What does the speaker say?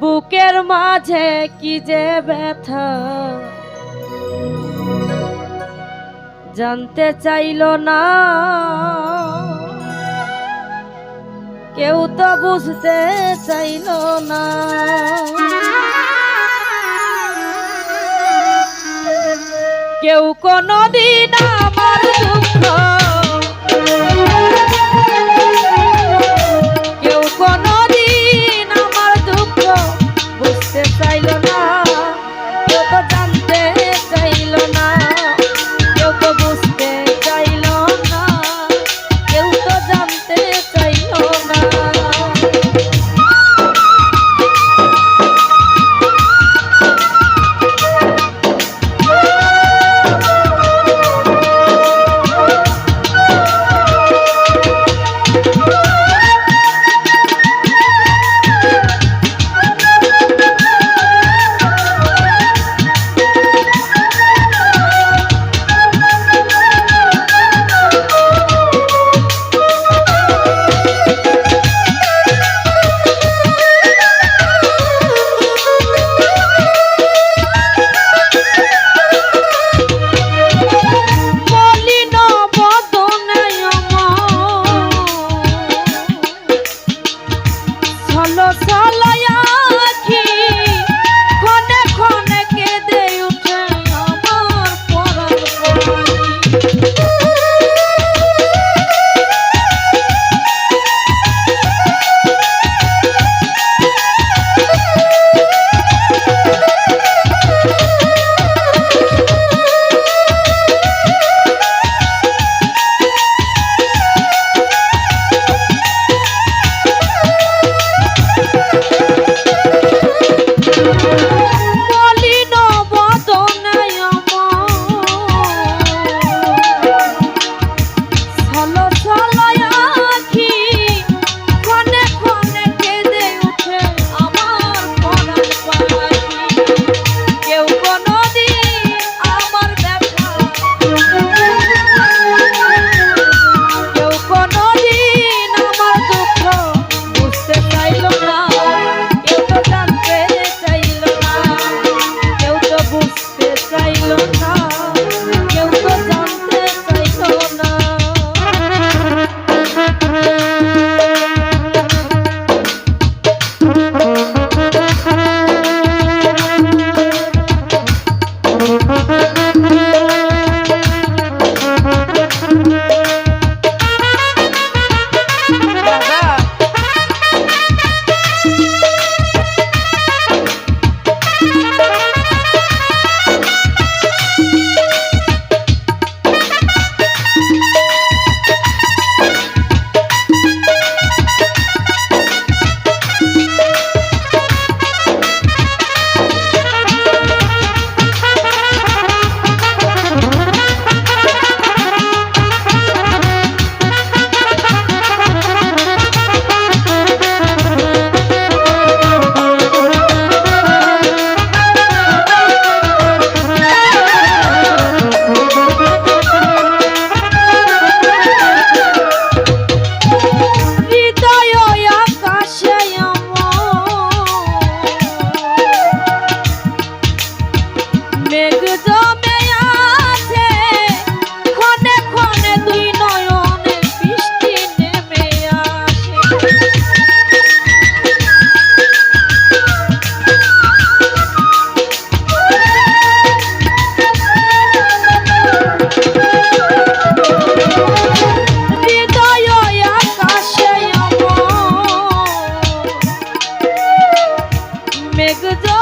বুকের মাঝে কি যে ব্যথা। জানতে চাইল না। কেউ তো বুঝতে চাইল না। কেউ কোনো দিন আমার দুঃখ একজন